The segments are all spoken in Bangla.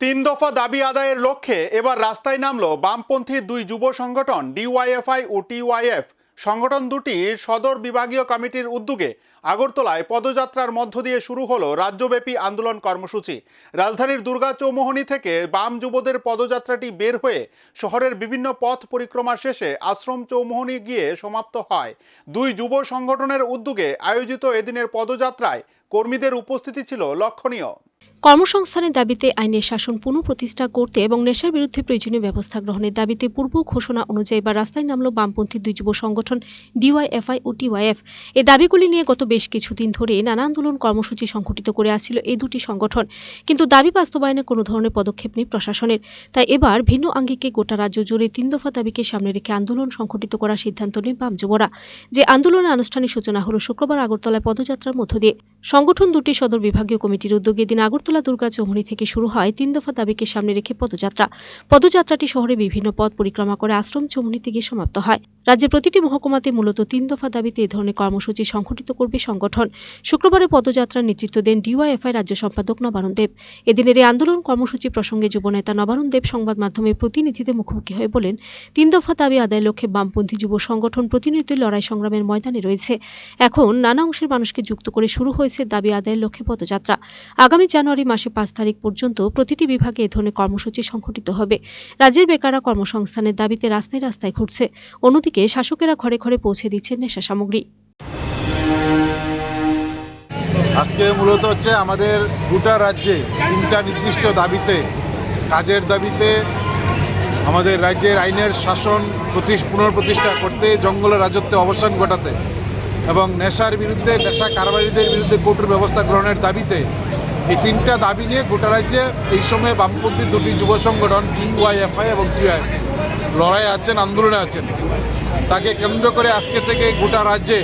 তিন দফা দাবি আদায়ের লক্ষ্যে এবার রাস্তায় নামল বামপন্থী দুই যুব সংগঠন, ডিওয়াইএফআই ও টিওয়াইএফ। সংগঠন দুটির সদর বিভাগীয় কমিটির উদ্যোগে আগরতলায় পদযাত্রার মধ্য দিয়ে শুরু হলো রাজ্যব্যাপী আন্দোলন কর্মসূচি। রাজধানীর দুর্গা চৌমোহনী থেকে বাম যুবদের পদযাত্রাটি বের হয়ে শহরের বিভিন্ন পথ পরিক্রমা শেষে আশ্রম চৌমোহনী গিয়ে সমাপ্ত হয়। দুই যুব সংগঠনের উদ্যোগে আয়োজিত এদিনের পদযাত্রায় কর্মীদের উপস্থিতি ছিল লক্ষণীয়। কর্মসংস্থানের দাবিতে আইনের শাসন পুনঃপ্রতিষ্ঠা করতে এবং নেশার বিরুদ্ধে প্রয়োজনীয় ব্যবস্থা গ্রহণের দাবিতে পূর্ব ঘোষণা অনুযায়ী বা রাস্তায় নামল বামপন্থী দুই যুব সংগঠন ডিওয়াইএফআই ও টিওয়াইএফ। এই দাবিগুলি নিয়ে গত বেশ কিছুদিন ধরে নানা আন্দোলন কর্মসূচি সংঘটিত করে আসছিল এই দুটি সংগঠন। কিন্তু দাবি বাস্তবায়নে কোনো ধরনের পদক্ষেপ নেই প্রশাসনের। তাই এবার ভিন্ন আঙ্গিকে গোটা রাজ্য জুড়ে তিন দফা দাবিকে সামনে রেখে আন্দোলন সংঘটিত করার সিদ্ধান্ত নেন বাম যুবরা। যে আন্দোলনের আনুষ্ঠানিক সূচনা হল শুক্রবার আগরতলায় পদযাত্রার মধ্য দিয়ে। সংগঠন দুটি সদর বিভাগীয় কমিটির উদ্যোগে দিন আগরতলা দুর্গা চৌমুনি থেকে শুরু হয় তিন দফা দাবিকে সামনে রেখে পদযাত্রা। পদযাত্রাটি শহরে বিভিন্ন পথ পরিক্রমা করে আশ্রম চৌমুনিতে গিয়ে সমাপ্ত হয়। রাজ্যের প্রতিটি মহকুমাতে মূলত তিন দফা দাবিতে এ ধরনের কর্মসূচি সংঘটিত করবে সংগঠন। শুক্রবারে পদযাত্রার নেতৃত্ব দেন ডিওয়াইএফআই রাজ্য সম্পাদক নবারুণ দেব। এদিনের এই আন্দোলন কর্মসূচি প্রসঙ্গে যুবনেতা নবারুণ দেব সংবাদ মাধ্যমে প্রতিনিধিদের মুখোমুখি হয়ে বলেন, তিন দফা দাবি আদায়ের লক্ষ্যে বামপন্থী যুব সংগঠন প্রতিনিয়ত লড়াই সংগ্রামের ময়দানে রয়েছে। এখন নানা অংশের মানুষকে যুক্ত করে শুরু হয়েছে দাবি আদায়ের লক্ষ্যে পদযাত্রা। আগামী জানুয়ারি মাসে পাঁচ তারিখ পর্যন্ত প্রতিটি বিভাগে এ ধরনের কর্মসূচি সংঘটিত হবে। রাজ্যের বেকাররা কর্মসংস্থানের দাবিতে রাস্তায় রাস্তায় ঘুরছে। অন্যদিকে শাসকেরা ঘরে ঘরে পৌঁছে দিচ্ছে নেশা সামগ্রী। আজকে মূলত হচ্ছে আমাদের গোটা রাজ্যে তিনটা নির্দিষ্ট দাবিতে, কাজের দাবিতে আমাদের রাজ্যের আইনের শাসন প্রতি- পুনঃপ্রতিষ্ঠা করতে, জঙ্গলের রাজত্বে অবসান ঘটাতে এবং নেশার বিরুদ্ধে, নেশা কারবারিদের বিরুদ্ধে কঠোর ব্যবস্থা গ্রহণের দাবিতে এই তিনটা দাবি নিয়ে গোটা রাজ্যে এই সময়ে বামপন্থী দুটি যুব সংগঠন ডিওয়াইএফআই এবং টিআই লড়াই আছেন, আন্দোলনে আছেন। তাকে কেন্দ্র করে আজকে থেকে গোটা রাজ্যে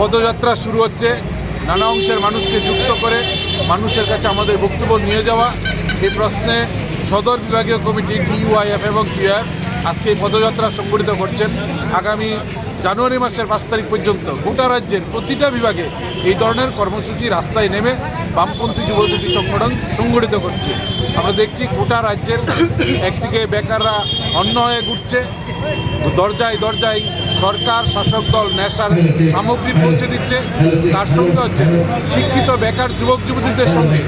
পদযাত্রা শুরু হচ্ছে। নানা অংশের মানুষকে যুক্ত করে মানুষের কাছে আমাদের বক্তব্য নিয়ে যাওয়া। এই প্রশ্নে সদর বিভাগীয় কমিটি ডিইউআইএফ এবং টিআইএফ আজকে এই পদযাত্রা সংগঠিত করছেন। আগামী জানুয়ারি মাসের পাঁচ তারিখ পর্যন্ত গোটা রাজ্যের প্রতিটা বিভাগে এই ধরনের কর্মসূচি রাস্তায় নেমে বামপন্থী যুব দুটি সংগঠন সংগঠিত করছে। আমরা দেখছি গোটা রাজ্যের একদিকে বেকাররা অন্য হয়ে ঘুরছে, দরজায় দরজায় সরকার, শাসক দল, নেশার সামগ্রী পৌঁছে দিচ্ছে। তার সঙ্গে হচ্ছে শিক্ষিত বেকার যুবক যুবতীদের সঙ্গে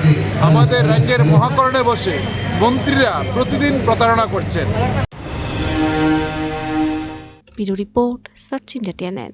আমাদের রাজ্যের মহাকরণে বসে মন্ত্রীরা প্রতিদিন প্রতারণা করছেন। Bureau report search India TNN.